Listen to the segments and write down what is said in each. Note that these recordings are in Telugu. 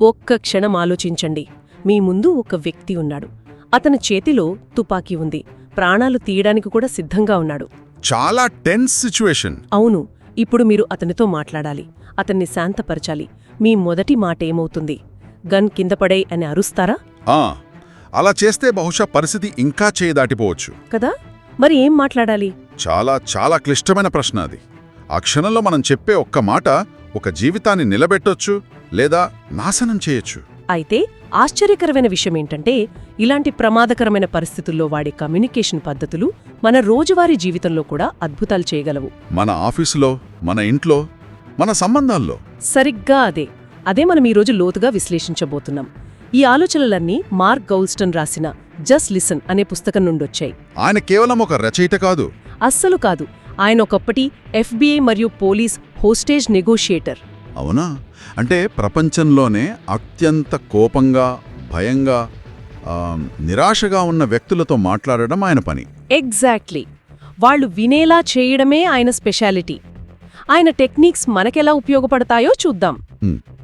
ఒక్క క్షణం ఆలోచించండి. మీ ముందు ఒక వ్యక్తి ఉన్నాడు. అతని చేతిలో తుపాకీ ఉంది. ప్రాణాలు తీయడానికి కూడా సిద్ధంగా ఉన్నాడు. చాలా టెన్స్ సిచ్యువేషన్. అవును ఇప్పుడు మీరు అతనితో మాట్లాడాలి. అతన్ని శాంతపరచాలి. మీ మొదటి మాట ఏమవుతుంది? గన్ కింద పడే అని అరుస్తారా? ఆ అలా చేస్తే బహుశా పరిస్థితి ఇంకా చేయి దాటిపోవచ్చు కదా? మరి ఏం మాట్లాడాలి? చాలా చాలా క్లిష్టమైన ప్రశ్న అది. ఆ క్షణంలో మనం చెప్పే ఒక్క మాట ఒక జీవితాన్ని నిలబెట్టొచ్చు లేదా నాశనం చేయొచ్చు. అయితే ఆశ్చర్యకరమైన విషయం ఏంటంటే ఇలాంటి ప్రమాదకరమైన పరిస్థితుల్లో వాడే కమ్యూనికేషన్ పద్ధతులు మన రోజువారీ జీవితంలో కూడా అద్భుతాలు చేయగలవు. మన ఆఫీసులో మన ఇంట్లో మన సంబంధాల్లో. సరిగ్గా అదే. అదే మనం ఈరోజు లోతుగా విశ్లేషించబోతున్నాం. ఈ ఆలోచనలన్నీ మార్క్ గౌల్స్టన్ రాసిన జస్ట్ లిసన్ అనే పుస్తకం నుండొచ్చాయి. ఆయన కేవలం ఒక రచయిత కాదు. అస్సలు కాదు. ఆయన ఒకప్పటి ఎఫ్బీఐ మరియు పోలీస్ హోస్టేజ్ నెగోషియేటర్. అవునా? అంటే ప్రపంచంలోనే అత్యంత కోపంగా భయంగా నిరాశగా ఉన్న వ్యక్తులతో మాట్లాడడం ఆయన పని. ఎగ్జాక్ట్లీ. వాళ్ళు వినేలా చేయడమే ఆయన స్పెషాలిటీ. ఆయన టెక్నిక్స్ మనకెలా ఉపయోగపడతాయో చూద్దాం.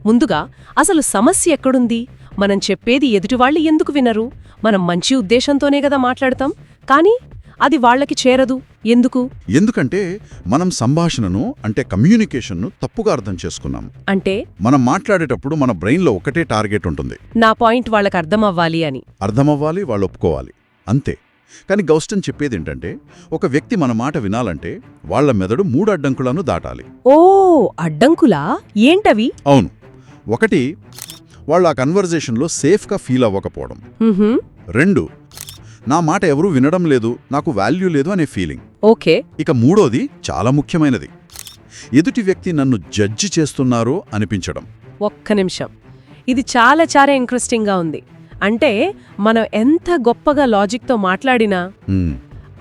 ముందుగా అసలు సమస్య ఎక్కడుంది? మనం చెప్పేది ఎదుటివాళ్ళు ఎందుకు వినరు? మనం మంచి ఉద్దేశంతోనే కదా మాట్లాడతాం. కానీ అది వాళ్ళకి చేరదు. ఎందుకు? ఎందుకంటే మనం సంభాషణను అంటే కమ్యూనికేషన్ను తప్పుగా అర్థం చేసుకున్నాం. అంటే? మనం మాట్లాడేటప్పుడు మన బ్రెయిన్లో ఒకటే టార్గెట్ ఉంటుంది. నా పాయింట్ వాళ్ళకి అర్థమవ్వాలి అని. అర్థమవ్వాలి వాళ్ళు ఒప్పుకోవాలి. అంతే. కానీ గౌస్టన్ చెప్పేది ఏంటంటే ఒక వ్యక్తి మన మాట వినాలంటే వాళ్ళ మెదడు మూడు అడ్డంకులను దాటాలి. ఓ అడ్డంకులా? ఏంటవి? అవును. ఒకటి వాళ్ళు ఆ కన్వర్జేషన్లో సేఫ్గా ఫీల్ అవ్వకపోవడం. రెండు నా మాట ఎవరూ వినడం లేదు నాకు వాల్యూ లేదు అనే ఫీలింగ్ ఓకే. ఇక మూడోది చాలా ముఖ్యమైనది. ఎదుటి వ్యక్తి నన్ను జడ్జి చేస్తున్నారు అనిపించడం. ఒక్క నిమిషం. ఇది చాలా చాలా ఇంట్రెస్టింగ్గా ఉంది. అంటే మనం ఎంత గొప్పగా లాజిక్తో మాట్లాడినా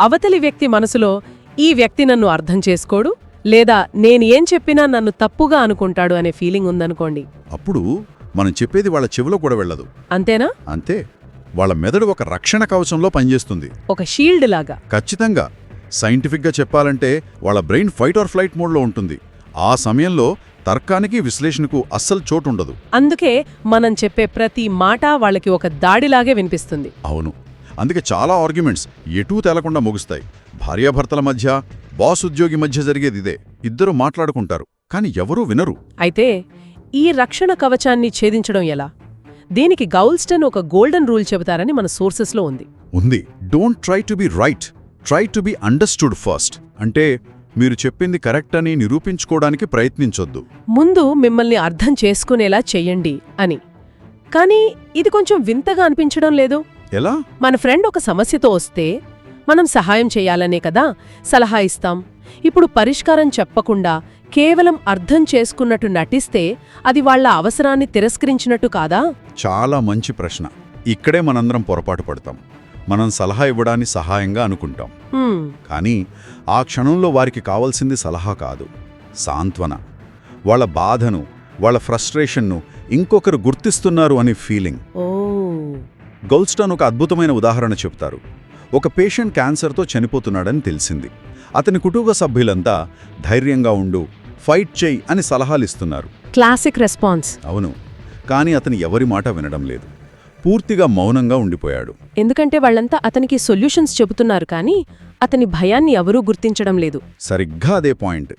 అవతలి వ్యక్తి మనసులో ఈ వ్యక్తి నన్ను అర్థం చేసుకోడు లేదా నేను ఏం చెప్పినా నన్ను తప్పుగా అనుకుంటాడు అనే ఫీలింగ్ ఉందనుకోండి. అప్పుడు మనం చెప్పేది వాళ్ళ చెవిలో కూడా వెళ్ళదు. అంతేనా? అంతే. వాళ్ళ మెదడు ఒక రక్షణ కవచంలో పనిచేస్తుంది. ఒక షీల్డ్ లాగా. ఖచ్చితంగా. సైంటిఫిక్గా చెప్పాలంటే వాళ్ళ బ్రెయిన్ ఫైట్ ఆర్ ఫ్లైట్ మోడ్లో ఉంటుంది. ఆ సమయంలో తర్కానికి విశ్లేషణకు అస్సలు చోటుండదు. అందుకే మనం చెప్పే ప్రతి మాట వాళ్ళకి ఒక దాడిలాగే వినిపిస్తుంది. అవును. అందుకే చాలా ఆర్గ్యుమెంట్స్ ఎటూ తేలకుండా ముగుస్తాయి. భార్యాభర్తల మధ్య బాస్ ఉద్యోగి మధ్య జరిగేది ఇదే. ఇద్దరు మాట్లాడుకుంటారు. కానీ ఎవరూ వినరు. అయితే ఈ రక్షణ కవచాన్ని ఛేదించడం ఎలా? దీనికి గౌల్స్టన్ ఒక గోల్డెన్ రూల్ చెబుతారని మన సోర్సెస్లో ఉంది. ఉంది. Don't try to be right try to be understood first అంటే మీరు చెప్పింది కరెక్ట్ అని నిరూపించుకోవడానికి ప్రయత్నించొద్దు. ముందు మిమ్మల్ని అర్థం చేసుకునేలా చెయ్యండి అని. కానీ ఇది కొంచెం వింతగా అనిపించడం లేదు. ఎలా? మన ఫ్రెండ్ ఒక సమస్యతో వస్తే మనం సహాయం చేయాలనే కదా? సలహా ఇస్తాం. ఇప్పుడు పరిష్కారం చెప్పకుండా కేవలం అర్థం చేసుకున్నట్టు నటిస్తే అది వాళ్ళ అవసరాన్ని తిరస్కరించినట్టు కాదా? చాలా మంచి ప్రశ్న. ఇక్కడే మనందరం పొరపాటు పడతాం. మనం సలహా ఇవ్వడాన్ని సహాయంగా అనుకుంటాం. కానీ ఆ క్షణంలో వారికి కావలసింది సలహా కాదు సాంత్వన. వాళ్ళ బాధను వాళ్ళ ఫ్రస్ట్రేషన్ను ఇంకొకరు గుర్తిస్తున్నారు అనే ఫీలింగ్. గోల్స్టన్ ఒక అద్భుతమైన ఉదాహరణ చెప్తారు ఒక పేషెంట్ క్యాన్సర్తో చనిపోతున్నాడని తెలిసింది. అతని కుటుంబ సభ్యులంతా ధైర్యంగా ఉండు ఫైట్ చెయ్యి అని సలహాలిస్తున్నారు. Classic response. అవును కానీ అతను ఎవరి మాట వినడం లేదు. పూర్తిగా మౌనంగా ఉండిపోయాడు. ఎందుకంటే వాళ్ళంతా అతనికి సొల్యూషన్స్ చెబుతున్నారు కానీ అతని భయాన్ని ఎవరూ గుర్తించడం లేదు. సరిగ్గా అదే పాయింట్.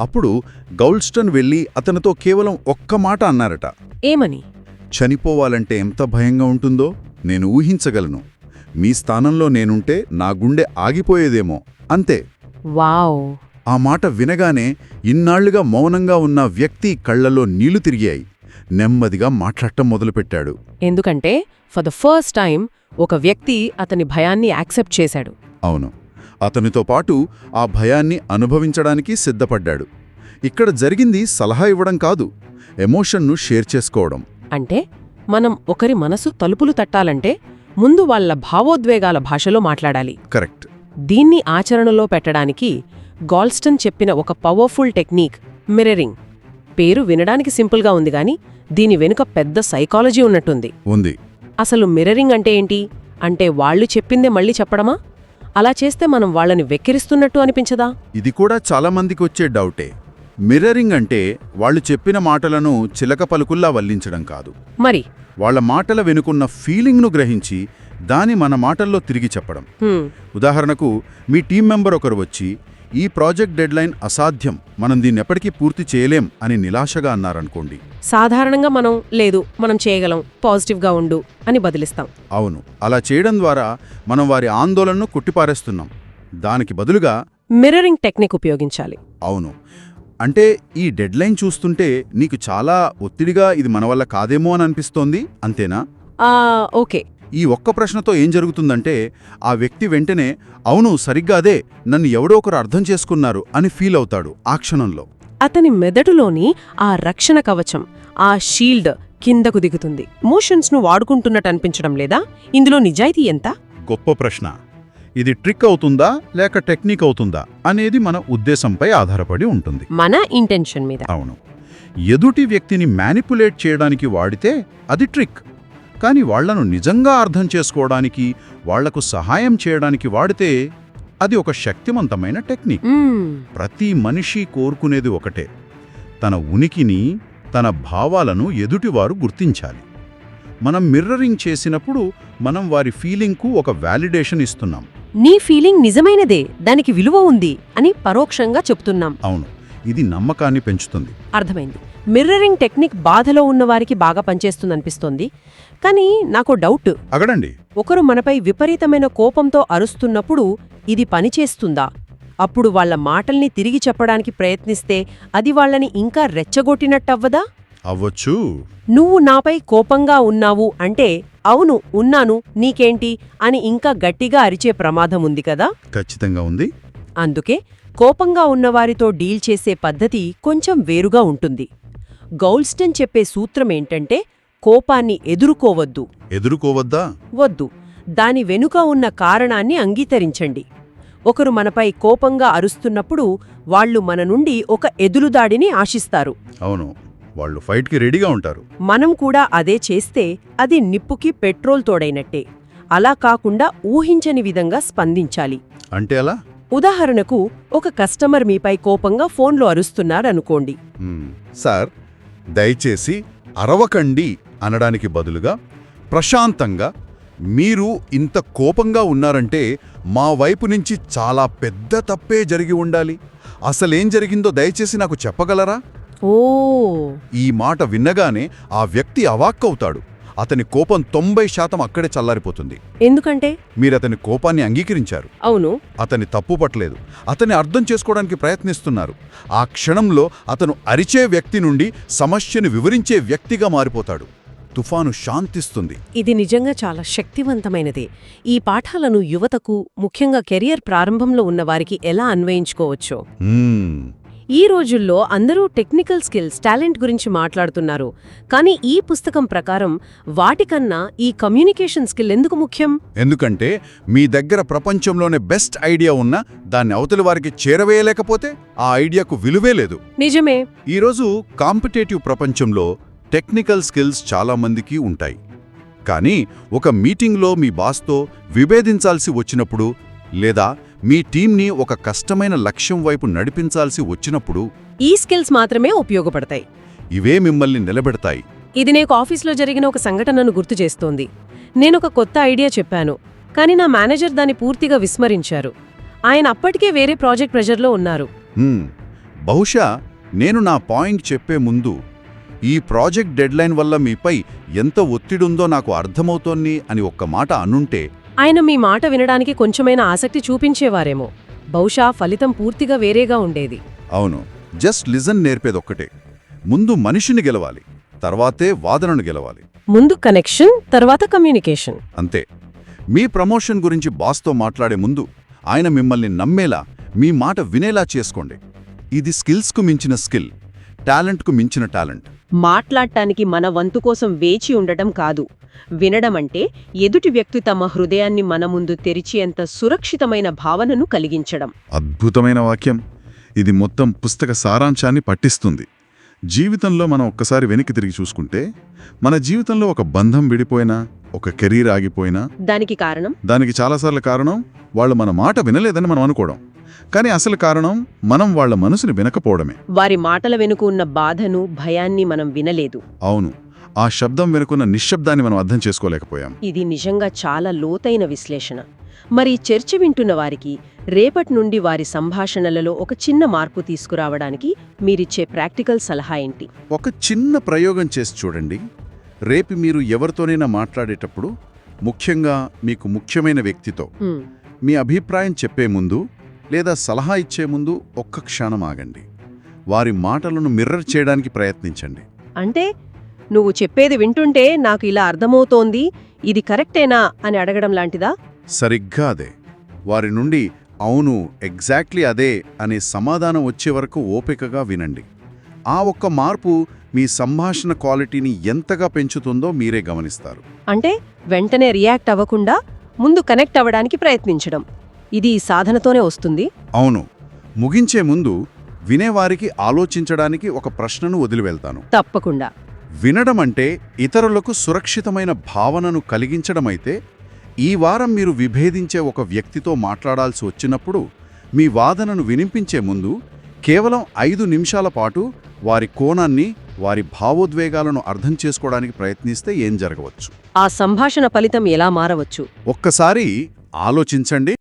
అప్పుడు గౌల్స్టన్ వెళ్ళి అతనితో కేవలం ఒక్క మాట అన్నారట. ఏమని? చనిపోవాలంటే ఎంత భయంగా ఉంటుందో నేను ఊహించగలను. మీ స్థానంలో నేనుంటే నా గుండె ఆగిపోయేదేమో. అంతే. వావ్. ఆ మాట వినగానే ఇన్నాళ్ళుగా మౌనంగా ఉన్న వ్యక్తి కళ్ళలో నీళ్ళు తిరిగాయి. నెమ్మదిగా మాట్లాడటం మొదలుపెట్టాడు. ఎందుకంటే ఫర్ ద ఫస్ట్ టైం ఒక వ్యక్తి అతని భయాన్ని యాక్సెప్ట్ చేశాడు. అవును. అతనితో పాటు ఆ భయాన్ని అనుభవించడానికి సిద్ధపడ్డాడు. ఇక్కడ జరిగింది సలహా ఇవ్వడం కాదు ఎమోషన్ను షేర్ చేసుకోవడం. అంటే మనం ఒకరి మనసు తలుపులు తట్టాలంటే ముందు వాళ్ళ భావోద్వేగాల భాషలో మాట్లాడాలి. కరెక్ట్. దీన్ని ఆచరణలో పెట్టడానికి గాల్స్టన్ చెప్పిన ఒక పవర్ఫుల్ టెక్నిక్ మిర్రరింగ్. పేరు వినడానికి సింపుల్గా ఉంది గాని దీని వెనుక పెద్ద సైకాలజీ ఉన్నట్టుంది. ఉంది. అసలు మిర్రరింగ్ అంటే ఏంటి? అంటే వాళ్ళు చెప్పిందే మళ్ళీ చెప్పడమా? అలా చేస్తే మనం వాళ్ళని వెక్కిరిస్తున్నట్టు అనిపించదా? ఇది కూడా చాలామందికి వచ్చే డౌటే. మిర్రరింగ్ అంటే వాళ్ళు చెప్పిన మాటలను చిలక పలుకుల్లా వల్లించడం కాదు. మరి? వాళ్ళ మాటల వెనుకున్న ఫీలింగ్ను గ్రహించి దాని మన మాటల్లో తిరిగి చెప్పడం. ఉదాహరణకు మీ టీం మెంబర్ ఒకరు వచ్చి ఈ ప్రాజెక్ట్ డెడ్లైన్ అసాధ్యం మనం దీన్ని ఎప్పటికీ పూర్తి చేయలేం అని నిరాశగా అన్నారనుకోండి. సాధారణంగా మనం లేదు మనం చేయగలం పాజిటివ్గా ఉండు అని బదిలిస్తాం. అవును అలా చేయడం ద్వారా మనం వారి ఆందోళనను కొట్టిపారేస్తున్నాం. దానికి బదులుగా మిర్రరింగ్ టెక్నిక్ ఉపయోగించాలి. అవును అంటే ఈ డెడ్లైన్ చూస్తుంటే నీకు చాలా ఒత్తిడిగా ఇది మన వల్ల కాదేమో అని అనిపిస్తోంది అంతేనా? ఓకే. ఈ ఒక్క ప్రశ్నతో ఏం జరుగుతుందంటే ఆ వ్యక్తి వెంటనే అవును సరిగ్గా అదే నన్ను ఎవడో ఒకరు అర్థం చేసుకున్నారు అని ఫీల్ అవుతాడు ఆ క్షణంలో. అతని మెదడులోని ఆ రక్షణ కవచం ఆ షీల్డ్ కిందకు దిగుతుంది. మోషన్స్ను వాడుకుంటున్నట్టు అనిపించడం లేదా? ఇందులో నిజాయితీ ఎంత? గొప్ప ప్రశ్న. ఇది ట్రిక్ అవుతుందా లేక టెక్నిక్ అవుతుందా అనేది మన ఉద్దేశంపై ఆధారపడి ఉంటుంది. మన ఇంటెన్షన్ మీద. అవును. ఎదుటి వ్యక్తిని మ్యానిపులేట్ చేయడానికి వాడితే అది ట్రిక్ కానీ వాళ్ళను నిజంగా అర్థం చేసుకోవడానికి వాళ్ళకు సహాయం చేయడానికి వాడితే అది ఒక శక్తివంతమైన టెక్నిక్ ప్రతి మనిషి కోరుకునేది ఒకటే. తన ఉనికిని తన భావాలను ఎదుటివారు గుర్తించాలి. మనం మిర్రరింగ్ చేసినప్పుడు మనం వారి ఫీలింగ్కు ఒక వ్యాలిడేషన్ ఇస్తున్నాం. నీ ఫీలింగ్ నిజమైనదే దానికి విలువ ఉంది అని పరోక్షంగా చెప్తున్నాం. అవును. ఇది నమ్మకాన్ని పెంచుతుంది. అర్థమైంది. మిర్రరింగ్ టెక్నిక్ బాధలో ఉన్నవారికి బాగా పనిచేస్తుందనిపిస్తోంది కానీ నాకు డౌట్. అగడండి. ఒకరు మనపై విపరీతమైన కోపంతో అరుస్తున్నప్పుడు ఇది పనిచేస్తుందా? అప్పుడు వాళ్ళ మాటల్ని తిరిగి చెప్పడానికి ప్రయత్నిస్తే అది వాళ్ళని ఇంకా రెచ్చగొట్టినట్టవ్వదా? అవ్వచ్చు. నువ్వు నాపై కోపంగా ఉన్నావు అంటే అవును ఉన్నాను నీకేంటి అని ఇంకా గట్టిగా అరిచే ప్రమాదం ఉంది కదా? ఖచ్చితంగా ఉంది. అందుకే కోపంగా ఉన్నవారితో డీల్ చేసే పద్ధతి కొంచెం వేరుగా ఉంటుంది. గౌల్స్టన్ చెప్పే సూత్రమేంటంటే కోపాన్ని ఎదుర్కోవద్దు. ఎదుర్కోవద్దా? వద్దు. దాని వెనుక ఉన్న కారణాన్ని అంగీకరించండి. ఒకరు మనపై కోపంగా అరుస్తున్నప్పుడు వాళ్ళు మన నుండి ఒక ఎదురుదాడిని ఆశిస్తారు. అవును. వాళ్ళు ఫైట్కి రెడీగా ఉంటారు. మనం కూడా అదే చేస్తే అది నిప్పుకి పెట్రోల్ తోడైనట్టే. అలా కాకుండా ఊహించని విధంగా స్పందించాలి. అంటే అలా ఉదాహరణకు ఒక కస్టమర్ మీపై కోపంగా ఫోన్లో అరుస్తున్నారనుకోండి. సార్ దయచేసి అరవకండి అనడానికి బదులుగా ప్రశాంతంగా మీరు ఇంత కోపంగా ఉన్నారంటే మా వైపు నుంచి చాలా పెద్ద తప్పే జరిగి ఉండాలి. అసలేం జరిగిందో దయచేసి నాకు చెప్పగలరా? ఓ. ఈ మాట విన్నగానే ఆ వ్యక్తి అవాక్కవుతాడు. అతని కోపం తొంభై శాతం అక్కడే చల్లారిపోతుంది. ఎందుకంటే? మీరతని కోపాన్ని అంగీకరించారు. అవును. అతని తప్పు పట్టలేదు. అతన్ని అర్థం చేసుకోవడానికి ప్రయత్నిస్తున్నారు. ఆ క్షణంలో అతను అరిచే వ్యక్తి నుండి సమస్యను వివరించే వ్యక్తిగా మారిపోతాడు. తుఫాను శాంతిస్తుంది. ఇది నిజంగా చాలా శక్తివంతమైనది. ఈ పాఠాలను యువతకు ముఖ్యంగా కెరియర్ ప్రారంభంలో ఉన్న వారికి ఎలా అన్వయించుకోవచ్చో. ఈ రోజుల్లో అందరూ టెక్నికల్ స్కిల్స్ టాలెంట్ గురించి మాట్లాడుతున్నారు. కానీ ఈ పుస్తకం ప్రకారం వాటికన్నా ఈ కమ్యూనికేషన్ స్కిల్ ఎందుకు ముఖ్యం? ఎందుకంటే మీ దగ్గర ప్రపంచంలోనే బెస్ట్ ఐడియా ఉన్నా దాన్ని అవతలి వారికి చేరవేయలేకపోతే ఆ ఐడియాకు విలువే లేదు. నిజమే. ఈరోజు కాంపిటేటివ్ ప్రపంచంలో టెక్నికల్ స్కిల్స్ చాలామందికి ఉంటాయి. కానీ ఒక మీటింగ్లో మీ బాస్తో విభేదించాల్సి వచ్చినప్పుడు లేదా మీ టీంని ఒక కష్టమైన లక్ష్యం వైపు నడిపించాల్సి వచ్చినప్పుడు ఈ స్కిల్స్ మాత్రమే ఉపయోగపడతాయి. ఇవే మిమ్మల్ని నిలబెడతాయి. ఇది నీకు ఆఫీస్లో జరిగిన ఒక సంఘటనను గుర్తు చేస్తోంది. నేనొక కొత్త ఐడియా చెప్పాను కానీ నా మేనేజర్ దాన్ని పూర్తిగా విస్మరించారు. ఆయన అప్పటికే వేరే ప్రాజెక్ట్ ప్రెజర్లో ఉన్నారు. బహుశా నేను నా పాయింట్ చెప్పే ముందు ఈ ప్రాజెక్ట్ డెడ్లైన్ వల్ల మీపై ఎంత ఒత్తిడుందో నాకు అర్థమవుతోంది అని ఒక్క మాట అనుంటే ఆయన మీ మాట వినడానికి కొంచెమైనా ఆసక్తి చూపించేవారేమో. బహుశా ఫలితం పూర్తిగా వేరేగా ఉండేది. అవును. జస్ట్ లిజన్ నేర్పేదొక్కటే ముందు మనిషిని గెలవాలి తర్వాతే వాదనను గెలవాలి. ముందు కనెక్షన్ తర్వాత కమ్యూనికేషన్. అంతే. మీ ప్రమోషన్ గురించి బాస్తో మాట్లాడే ముందు ఆయన మిమ్మల్ని నమ్మేలా మీ మాట వినేలా చేసుకోండి. ఇది స్కిల్స్కు మించిన స్కిల్. టాలెంట్కు మించిన టాలెంట్. మాట్లాడటానికి మన వంతు కోసం వేచి ఉండటం కాదు. వినడం అంటే ఎదుటి వ్యక్తి తమ హృదయాన్ని మన ముందు తెరిచేంత సురక్షితమైన భావనను కలిగించడం. అద్భుతమైన వాక్యం. ఇది మొత్తం పుస్తక సారాంశాన్ని పట్టిస్తుంది. జీవితంలో మనం ఒక్కసారి వెనక్కి తిరిగి చూసుకుంటే మన జీవితంలో ఒక బంధం విడిపోయినా ఒక కెరీర్ ఆగిపోయినా దానికి కారణం? దానికి చాలాసార్లు కారణం వాళ్ళు మన మాట వినలేదని మనం అనుకోవడం. కానీ అసలు కారణం మనం వాళ్ళ మనసుని వినకపోవడమే. వారి మాటల వెనుక ఉన్న బాధను భయాన్ని మనం వినలేదు. అవును. ఆ శబ్దం వెనుకున్న నిశ్శబ్దాన్ని మనం అర్థం చేసుకోలేకపోయాం. ఇది నిజంగా చాలా లోతైన విశ్లేషణ. మరి చర్చ వింటున్న వారికి రేపటి నుండి వారి సంభాషణలలో ఒక చిన్న మార్పు తీసుకురావడానికి మీరిచ్చే ప్రాక్టికల్ సలహా ఏంటి? ఒక చిన్న ప్రయోగం చేసి చూడండి. రేపు మీరు ఎవరితోనైనా మాట్లాడేటప్పుడు ముఖ్యంగా మీకు ముఖ్యమైన వ్యక్తితో మీ అభిప్రాయం చెప్పే ముందు లేదా సలహా ఇచ్చే ముందు ఒక్క క్షణం ఆగండి. వారి మాటలను మిర్రర్ చేయడానికి ప్రయత్నించండి. అంటే నువ్వు చెప్పేది వింటుంటే నాకు ఇలా అర్థమవుతోంది. ఇది కరెక్టేనా? అని అడగడం లాంటిదా? సరిగ్గా అదే. వారి నుండి అవును ఎగ్జాక్ట్లీ అదే అనే సమాధానం వచ్చే వరకు ఓపికగా వినండి. ఆ ఒక్క మార్పు మీ సంభాషణ క్వాలిటీని ఎంతగా పెంచుతుందో మీరే గమనిస్తారు. అంటే వెంటనే రియాక్ట్ అవ్వకుండా ముందు కనెక్ట్ అవ్వడానికి ప్రయత్నించడం. ఇది సాధనతోనే వస్తుంది? అవును. ముగించే ముందు వినేవారికి ఆలోచించడానికి ఒక ప్రశ్నను వదిలివెళ్తాను. తప్పకుండా. వినడం అంటే ఇతరులకు సురక్షితమైన భావనను కలిగించడమైతే ఈ వారం మీరు విభేదించే ఒక వ్యక్తితో మాట్లాడాల్సి వచ్చినప్పుడు మీ వాదనను వినిపించే ముందు కేవలం ఐదు నిమిషాల పాటు వారి కోణాన్ని వారి భావోద్వేగాలను అర్థం చేసుకోవడానికి ప్రయత్నిస్తే ఏం జరగవచ్చు? ఆ సంభాషణ ఫలితం ఎలా మారవచ్చు? ఒక్కసారి ఆలోచించండి.